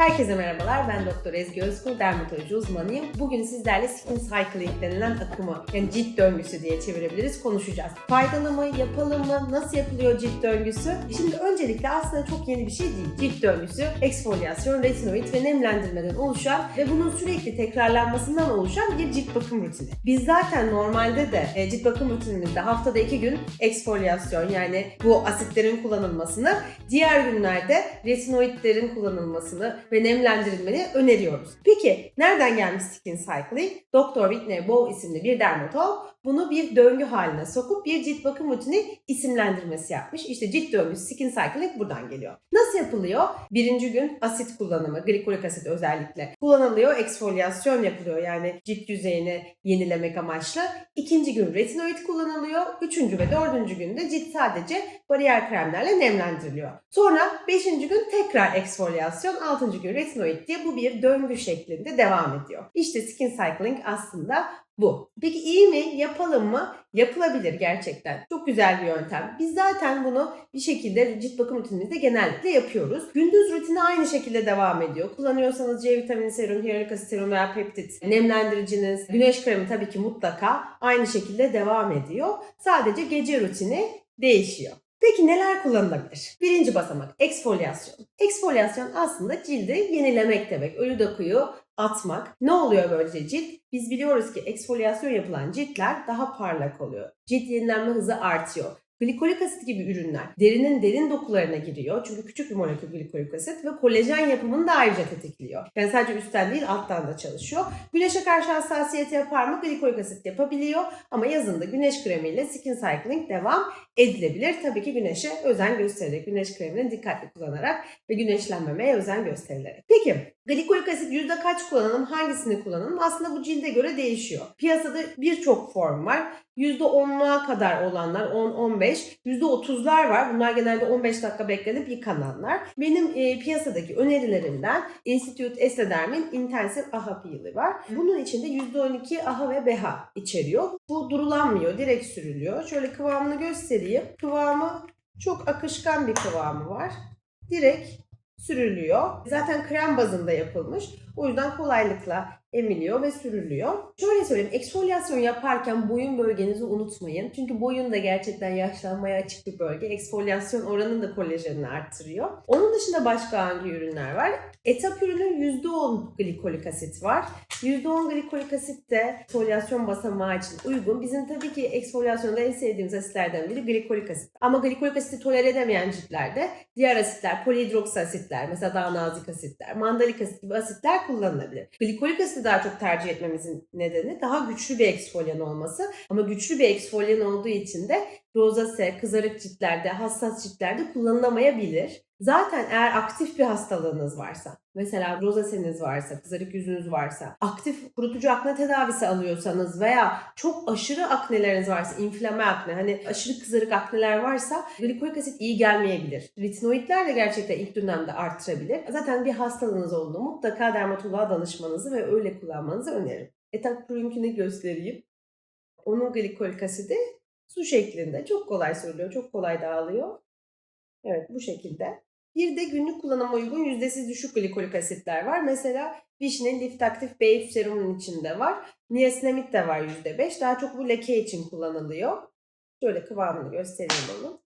Herkese merhabalar. Ben Doktor Ezgi Özkul, dermatoloji uzmanıyım. Bugün sizlerle skin cycling denilen akımı, yani cilt döngüsü diye çevirebiliriz, konuşacağız. Faydalı mı, yapalım mı, nasıl yapılıyor cilt döngüsü? Şimdi öncelikle aslında çok yeni bir şey değil. Cilt döngüsü, eksfolyasyon, retinoid ve nemlendirmeden oluşan ve bunun sürekli tekrarlanmasından oluşan bir cilt bakım rutini. Biz zaten normalde de e, cilt bakım rutinimizde haftada iki gün eksfolyasyon yani bu asitlerin kullanılmasını, diğer günlerde retinoidlerin kullanılmasını ve nemlendirilmeni öneriyoruz. Peki nereden gelmiş skin cycling? Dr. Whitney Bow isimli bir dermatolog bunu bir döngü haline sokup bir cilt bakım rutini isimlendirmesi yapmış. İşte cilt döngüsü skin cycling buradan geliyor. Nasıl yapılıyor? Birinci gün asit kullanımı, glikolik asit özellikle kullanılıyor. Eksfolyasyon yapılıyor yani cilt yüzeyini yenilemek amaçlı. İkinci gün retinoid kullanılıyor. Üçüncü ve dördüncü günde cilt sadece bariyer kremlerle nemlendiriliyor. Sonra beşinci gün tekrar eksfolyasyon, altıncı gün retinoid diye bu bir döngü şeklinde devam ediyor. İşte skin cycling aslında bu. Peki iyi mi? Yapalım mı? Yapılabilir gerçekten. Çok güzel bir yöntem. Biz zaten bunu bir şekilde cilt bakım rutinimizde genellikle yapıyoruz. Gündüz rutini aynı şekilde devam ediyor. Kullanıyorsanız C vitamini serum, hyaluronik asit serum veya peptit, nemlendiriciniz, güneş kremi tabii ki mutlaka aynı şekilde devam ediyor. Sadece gece rutini değişiyor. Peki neler kullanılabilir? Birinci basamak eksfolyasyon. Eksfolyasyon aslında cildi yenilemek demek. Ölü dokuyu atmak. Ne oluyor böylece cilt? Biz biliyoruz ki eksfolyasyon yapılan ciltler daha parlak oluyor. Cilt yenilenme hızı artıyor. Glikolik asit gibi ürünler derinin derin dokularına giriyor. Çünkü küçük bir molekül glikolik asit ve kolajen yapımını da ayrıca tetikliyor. Yani sadece üstten değil alttan da çalışıyor. Güneşe karşı hassasiyet yapar mı? Glikolik asit yapabiliyor. Ama yazında güneş kremiyle skin cycling devam edilebilir. Tabii ki güneşe özen göstererek, güneş kremini dikkatli kullanarak ve güneşlenmemeye özen gösterilerek. Peki glikolik asit yüzde kaç kullanalım, hangisini kullanalım? Aslında bu cilde göre değişiyor. Piyasada birçok form var. %10'luğa kadar olanlar 10-15, %30'lar var. Bunlar genelde 15 dakika beklenip yıkananlar. Benim e, piyasadaki önerilerimden Institute Estederm'in Intensive AHA Peel'i var. Bunun içinde %12 AHA ve BHA içeriyor. Bu durulanmıyor, direkt sürülüyor. Şöyle kıvamını göstereyim. Kıvamı çok akışkan bir kıvamı var. Direkt sürülüyor. Zaten krem bazında yapılmış. O yüzden kolaylıkla emiliyor ve sürülüyor. Şöyle söyleyeyim, eksfolyasyon yaparken boyun bölgenizi unutmayın. Çünkü boyun da gerçekten yaşlanmaya açık bir bölge. Eksfolyasyon oranın da kolajenini arttırıyor. Onun dışında başka hangi ürünler var? Etap ürünün %10 glikolik asit var. %10 glikolik asit de eksfolyasyon basamağı için uygun. Bizim tabii ki eksfolyasyonda en sevdiğimiz asitlerden biri glikolik asit. Ama glikolik asiti tolere edemeyen ciltlerde diğer asitler, polihidroksi asitler, mesela daha nazik asitler, mandalik asit gibi asitler kullanılabilir. Glikolik asiti daha çok tercih etmemizin nedeni daha güçlü bir eksfolyan olması. Ama güçlü bir eksfolyan olduğu için de rozase, kızarık ciltlerde, hassas ciltlerde kullanılamayabilir. Zaten eğer aktif bir hastalığınız varsa, mesela rozaseniz varsa, kızarık yüzünüz varsa, aktif kurutucu akne tedavisi alıyorsanız veya çok aşırı akneleriniz varsa, inflame akne, hani aşırı kızarık akneler varsa glikolik asit iyi gelmeyebilir. Retinoidler de gerçekten ilk dönemde arttırabilir. Zaten bir hastalığınız olduğunda mutlaka dermatoloğa danışmanızı ve öyle kullanmanızı öneririm. Etap Pruink'ini göstereyim. Onun glikolik asidi su şeklinde. Çok kolay sürülüyor, çok kolay dağılıyor. Evet bu şekilde. Bir de günlük kullanıma uygun yüzdesiz düşük glikolik asitler var. Mesela Vişne Lift Active B3 serumunun içinde var. Niacinamid de var %5. Daha çok bu leke için kullanılıyor. Şöyle kıvamını göstereyim onu.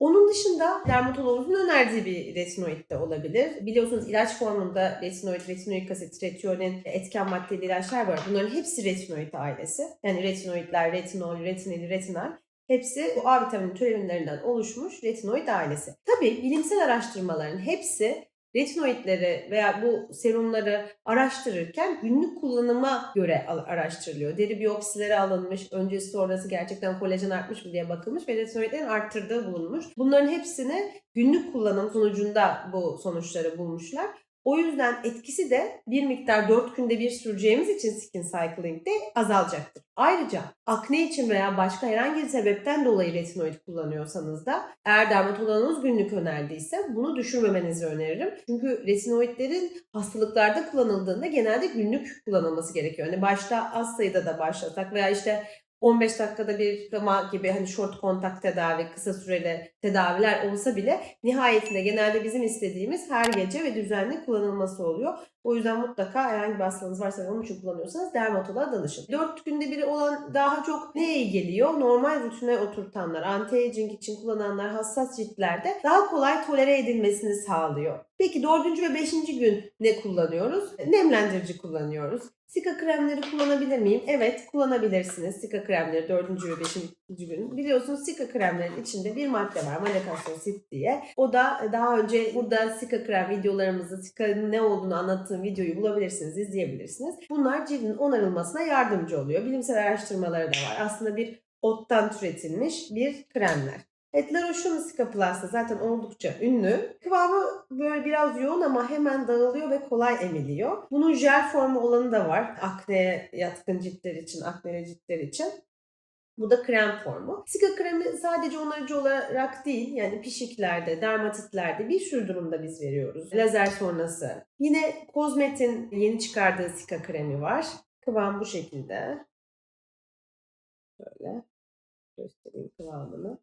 Onun dışında dermatoloğumuzun önerdiği bir retinoid de olabilir. Biliyorsunuz ilaç formunda retinoid, retinoik asit, retionin, etken maddeli ilaçlar var. Bunların hepsi retinoid ailesi. Yani retinoidler, retinol, retinil, retinal. Hepsi bu A vitamini türevlerinden oluşmuş retinoid ailesi. Tabii bilimsel araştırmaların hepsi retinoidleri veya bu serumları araştırırken günlük kullanıma göre araştırılıyor. Deri biyopsileri alınmış, öncesi sonrası gerçekten kolajen artmış mı diye bakılmış ve retinoidlerin arttırdığı bulunmuş. Bunların hepsini günlük kullanım sonucunda bu sonuçları bulmuşlar. O yüzden etkisi de bir miktar 4 günde bir süreceğimiz için skin cycling'de azalacaktır. Ayrıca akne için veya başka herhangi bir sebepten dolayı retinoid kullanıyorsanız da eğer dermatoloğunuz günlük önerdiyse bunu düşürmemenizi öneririm. Çünkü retinoidlerin hastalıklarda kullanıldığında genelde günlük kullanılması gerekiyor. Yani başta az sayıda da başlasak veya işte 15 dakikada bir yıkama gibi hani short kontak tedavi, kısa süreli tedaviler olsa bile nihayetinde genelde bizim istediğimiz her gece ve düzenli kullanılması oluyor. O yüzden mutlaka herhangi bir hastanız varsa ve onun için kullanıyorsanız dermatoloğa danışın. 4 günde bir olan daha çok neye geliyor? Normal rutine oturtanlar, anti-aging için kullananlar hassas ciltlerde daha kolay tolere edilmesini sağlıyor. Peki 4. ve 5. gün ne kullanıyoruz? Nemlendirici kullanıyoruz. Sika kremleri kullanabilir miyim? Evet kullanabilirsiniz. Sika kremleri 4. ve 5. gün. Biliyorsunuz sika kremlerin içinde bir madde var. Malakasyosit diye. O da daha önce burada sika krem videolarımızda Sika'nın ne olduğunu anlattığım videoyu bulabilirsiniz, izleyebilirsiniz. Bunlar cildin onarılmasına yardımcı oluyor. Bilimsel araştırmaları da var. Aslında bir ottan türetilmiş bir kremler. Evet, La Roche-Posay Sika Plus da zaten oldukça ünlü. Kıvamı böyle biraz yoğun ama hemen dağılıyor ve kolay emiliyor. Bunun jel formu olanı da var. Akneye yatkın ciltler için, akneli ciltler için. Bu da krem formu. Sika kremi sadece onarıcı olarak değil yani pişiklerde, dermatitlerde bir sürü durumda biz veriyoruz. Lazer sonrası. Yine Kozmet'in yeni çıkardığı Sika kremi var. Kıvam bu şekilde. Şöyle göstereyim kıvamını.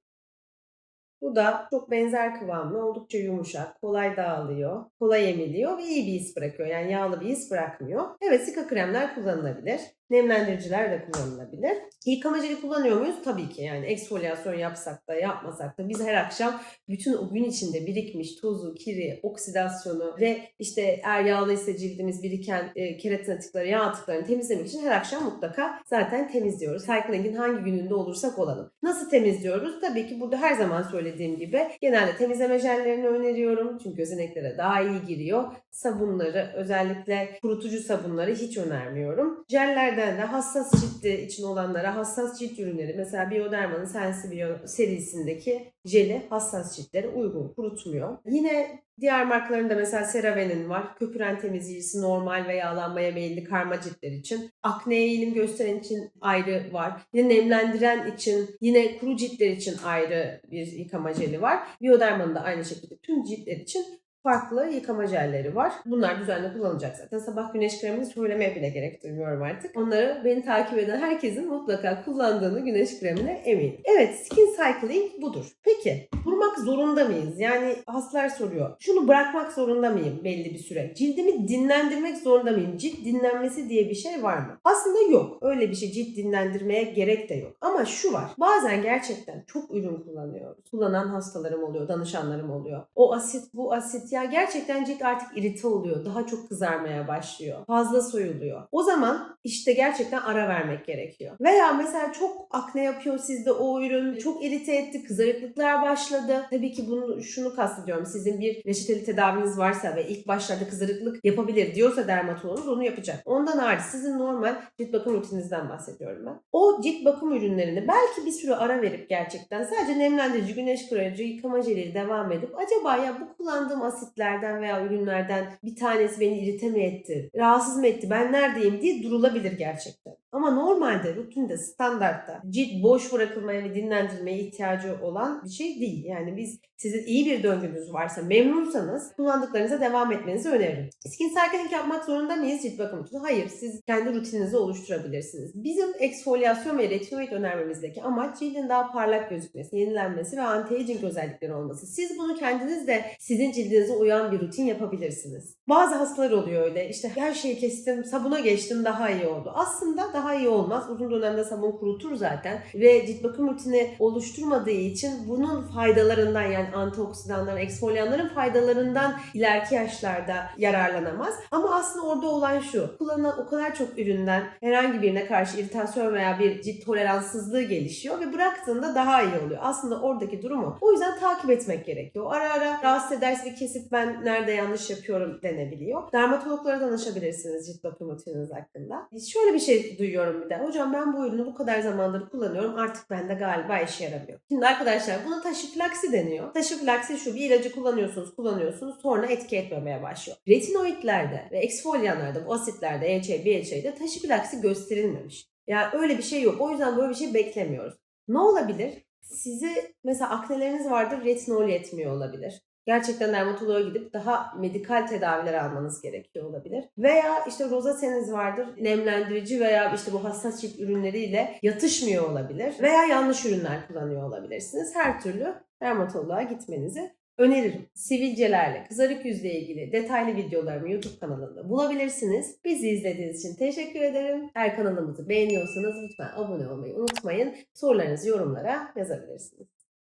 Bu da çok benzer kıvamlı, oldukça yumuşak, kolay dağılıyor, kolay emiliyor ve iyi bir iz bırakıyor. Yani yağlı bir iz bırakmıyor. Evet sika kremler kullanılabilir. Nemlendiriciler de kullanılabilir. Yıkama jeli kullanıyor muyuz? Tabii ki yani eksfolyasyon yapsak da yapmasak da biz her akşam bütün o gün içinde birikmiş tozu, kiri, oksidasyonu ve işte eğer yağlıysa cildimiz biriken e, keratin atıkları, yağ atıklarını temizlemek için her akşam mutlaka zaten temizliyoruz. Cycling'in hangi gününde olursak olalım. Nasıl temizliyoruz? Tabii ki burada her zaman söylediğim gibi genelde temizleme jellerini öneriyorum. Çünkü gözeneklere daha iyi giriyor. Sabunları özellikle kurutucu sabunları hiç önermiyorum. Jeller Ürünlerden de hassas cildi için olanlara hassas cilt ürünleri mesela Bioderma'nın Sensibio serisindeki jeli hassas ciltlere uygun kurutmuyor. Yine diğer markalarında mesela CeraVe'nin var. Köpüren temizleyicisi normal ve yağlanmaya meyilli karma ciltler için. Akneye eğilim gösteren için ayrı var. Yine nemlendiren için, yine kuru ciltler için ayrı bir yıkama jeli var. Bioderma'nın da aynı şekilde tüm ciltler için farklı yıkama jelleri var. Bunlar düzenli kullanılacak zaten. Sabah güneş kremini söylemeye bile gerek duymuyorum artık. Onları beni takip eden herkesin mutlaka kullandığını güneş kremine eminim. Evet skin cycling budur. Peki zorunda mıyız? Yani hastalar soruyor. Şunu bırakmak zorunda mıyım belli bir süre? Cildimi dinlendirmek zorunda mıyım? Cilt dinlenmesi diye bir şey var mı? Aslında yok. Öyle bir şey cilt dinlendirmeye gerek de yok. Ama şu var. Bazen gerçekten çok ürün kullanıyoruz. Kullanan hastalarım oluyor, danışanlarım oluyor. O asit, bu asit ya gerçekten cilt artık irite oluyor. Daha çok kızarmaya başlıyor. Fazla soyuluyor. O zaman işte gerçekten ara vermek gerekiyor. Veya mesela çok akne yapıyor sizde o ürün. Çok irite etti. Kızarıklıklar başladı. Tabii ki bunu şunu kastediyorum. Sizin bir reçeteli tedaviniz varsa ve ilk başlarda kızarıklık yapabilir diyorsa dermatologunuz onu yapacak. Ondan hariç sizin normal cilt bakım rutininizden bahsediyorum ben. O cilt bakım ürünlerini belki bir süre ara verip gerçekten sadece nemlendirici, güneş koruyucu, yıkama jeliyle devam edip acaba ya bu kullandığım asitlerden veya ürünlerden bir tanesi beni irite mi etti, rahatsız mı etti, ben neredeyim diye durulabilir gerçekten. Ama normalde, rutinde, standartta cilt boş bırakılmaya ve dinlendirmeye ihtiyacı olan bir şey değil. Yani biz sizin iyi bir döngünüz varsa, memnunsanız kullandıklarınıza devam etmenizi öneririm. Skin cycling yapmak zorunda mıyız cilt bakımı için? Hayır, siz kendi rutininizi oluşturabilirsiniz. Bizim eksfolyasyon ve retinoid önermemizdeki amaç cildin daha parlak gözükmesi, yenilenmesi ve anti-aging özellikleri olması. Siz bunu kendiniz de sizin cildinize uyan bir rutin yapabilirsiniz. Bazı hastalar oluyor öyle. İşte her şeyi kestim, sabuna geçtim daha iyi oldu. Aslında daha iyi olmaz. Uzun dönemde sabun kurutur zaten ve cilt bakım rutini oluşturmadığı için bunun faydalarından yani antioksidanların, eksfolyanların faydalarından ileriki yaşlarda yararlanamaz. Ama aslında orada olan şu. Kullanılan o kadar çok üründen herhangi birine karşı iritasyon veya bir cilt toleranssızlığı gelişiyor ve bıraktığında daha iyi oluyor. Aslında oradaki durumu. O yüzden takip etmek gerekiyor. Ara ara rahatsız ederse kesip ben nerede yanlış yapıyorum denebiliyor. Dermatologlara danışabilirsiniz cilt bakım rutininiz hakkında. Şöyle bir şey duyuyorum bir de. Hocam ben bu ürünü bu kadar zamandır kullanıyorum. Artık bende galiba işe yaramıyor. Şimdi arkadaşlar buna taşifilaksi deniyor. Taşifilaksi şu bir ilacı kullanıyorsunuz kullanıyorsunuz sonra etki etmemeye başlıyor. Retinoidlerde ve eksfolyanlarda bu asitlerde EHA, BHA'de taşifilaksi gösterilmemiş. Yani öyle bir şey yok. O yüzden böyle bir şey beklemiyoruz. Ne olabilir? Sizi mesela akneleriniz vardır retinol yetmiyor olabilir. Gerçekten dermatoloğa gidip daha medikal tedaviler almanız gerekiyor olabilir. Veya işte rozaseniz vardır. Nemlendirici veya işte bu hassas cilt ürünleriyle yatışmıyor olabilir. Veya yanlış ürünler kullanıyor olabilirsiniz. Her türlü dermatoloğa gitmenizi öneririm. Sivilcelerle, kızarık yüzle ilgili detaylı videolarımı YouTube kanalında bulabilirsiniz. Bizi izlediğiniz için teşekkür ederim. Eğer kanalımızı beğeniyorsanız lütfen abone olmayı unutmayın. Sorularınızı yorumlara yazabilirsiniz.